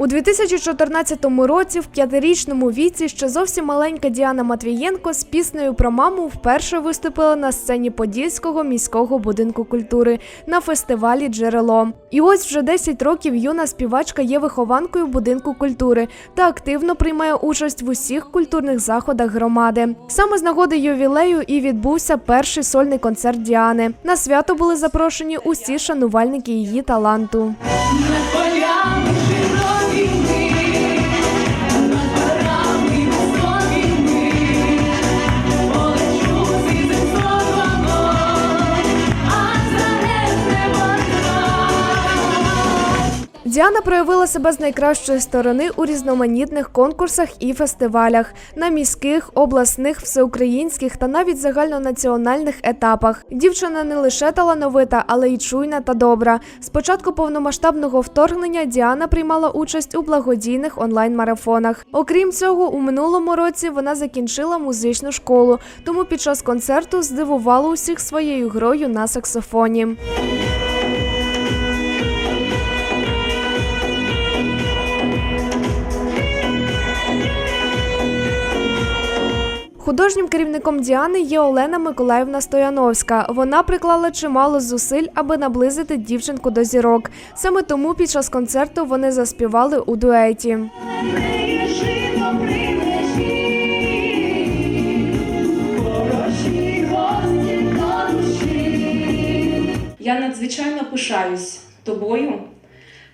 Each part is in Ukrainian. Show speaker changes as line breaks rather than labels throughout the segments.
У 2014 році, в п'ятирічному віці, ще зовсім маленька Діана Матвієнко з піснею про маму вперше виступила на сцені Подільського міського будинку культури на фестивалі Джерело. І ось вже 10 років юна співачка є вихованкою будинку культури та активно приймає участь в усіх культурних заходах громади. Саме з нагоди ювілею і відбувся перший сольний концерт Діани. На свято були запрошені усі шанувальники її таланту. Діана проявила себе з найкращої сторони у різноманітних конкурсах і фестивалях на міських, обласних, всеукраїнських та навіть загальнонаціональних етапах. Дівчина не лише талановита, але й чуйна та добра. З початку повномасштабного вторгнення Діана приймала участь у благодійних онлайн-марафонах. Окрім цього, у минулому році вона закінчила музичну школу, тому під час концерту здивувала усіх своєю грою на саксофоні. Художнім керівником Діани є Олена Миколаївна Стояновська. Вона приклала чимало зусиль, аби наблизити дівчинку до зірок. Саме тому під час концерту вони заспівали у дуеті.
Я надзвичайно пишаюсь тобою,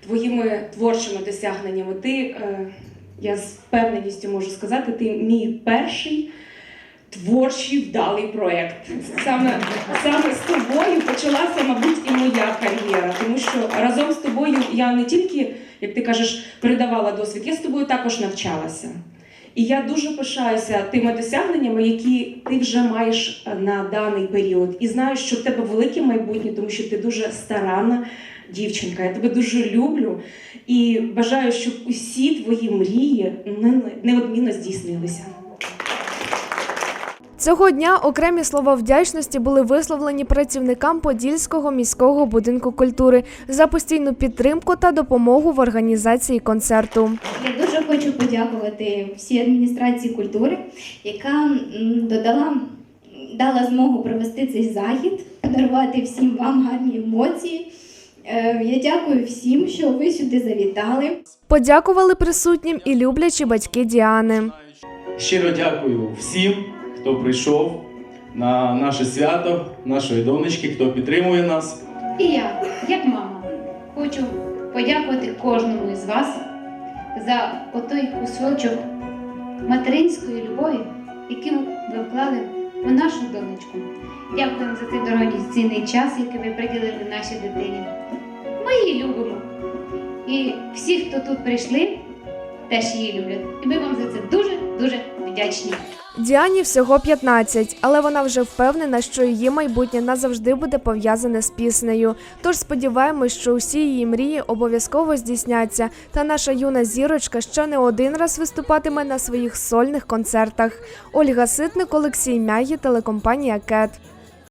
твоїми творчими досягненнями. Ти, е, я з впевненістю можу сказати, ти мій перший творчий вдалий проєкт. Саме, саме з тобою почалася, мабуть, і моя кар'єра, тому що разом з тобою я не тільки, як ти кажеш, передавала досвід, я з тобою також навчалася. І я дуже пишаюся тими досягненнями, які ти вже маєш е, на даний період. І знаю, що в тебе велике майбутнє, тому що ти дуже старанна дівчинка. Я тебе дуже люблю і бажаю, щоб усі твої мрії неодмінно здійснилися.
Цього дня окремі слова вдячності були висловлені працівникам Подільського міського будинку культури за постійну підтримку та допомогу в організації концерту.
Я дуже хочу подякувати всій адміністрації культури, яка додала, дала змогу провести цей захід, подарувати всім вам гарні емоції. Е, Я дякую всім, що ви сюди завітали.
Подякували присутнім і люблячі батьки Діани.
Щиро дякую всім, хто прийшов на наше свято, нашої донечки, хто підтримує нас.
І я, як мама, хочу подякувати кожному із вас за отой кусочок материнської любові, який ви вклали в нашу донечку. Дякуємо за цей дорогоцінний час, який ви приділили нашій дитині. Ми її любимо. І всі, хто тут прийшли, теж її люблять. І ми вам за це дуже-дуже вдячні.
Діані всього 15, але вона вже впевнена, що її майбутнє назавжди буде пов'язане з піснею. Тож сподіваємось, що усі її мрії обов'язково здійсняться, та наша юна зірочка ще не один раз виступатиме на своїх сольних концертах. Ольга Ситник, Олексій Мягі, телекомпанія Кет.